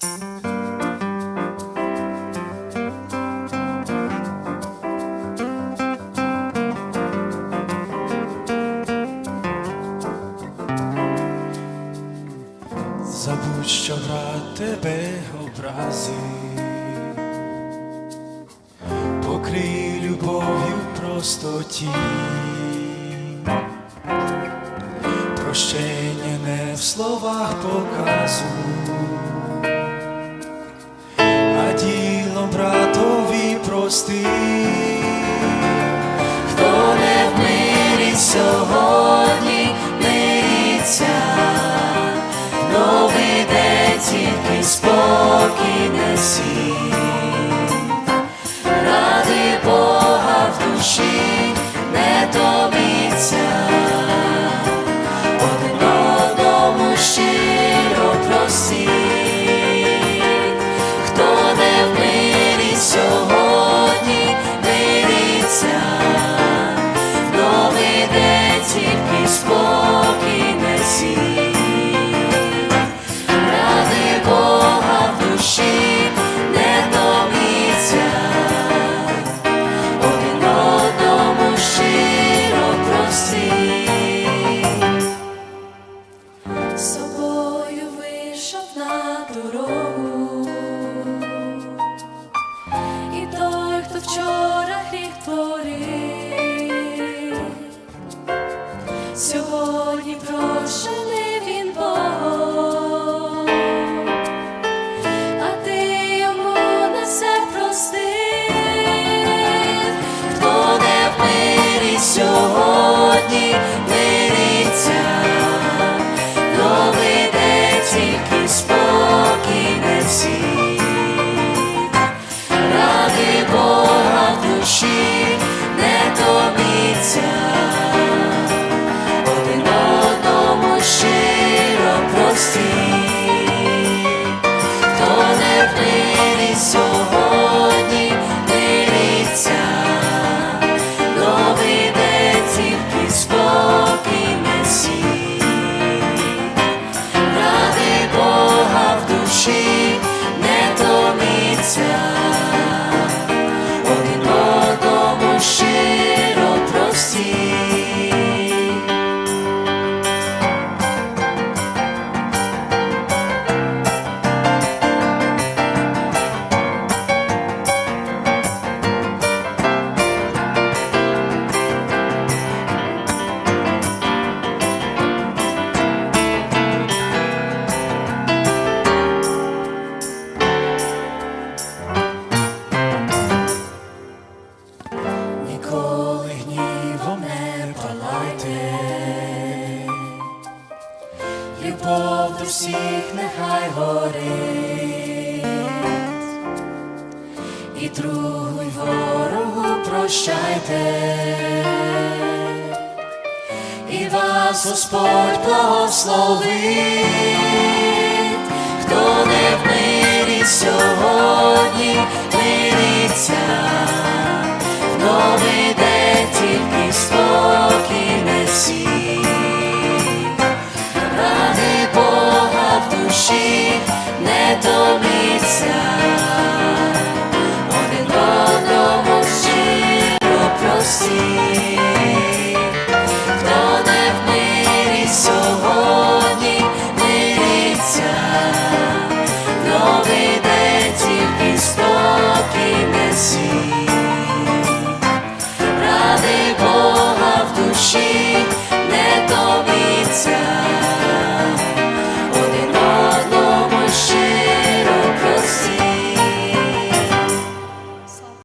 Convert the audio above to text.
Забудь, що брат тебе образи, покрий любов'ю простоті, прощення не в словах показуй. простий. на дорогу, і той, хто вчора гріх творив, сьогодні прощений. time. любов до всіх нехай горить, і другу й ворогу прощайте, і вас Господь благословить.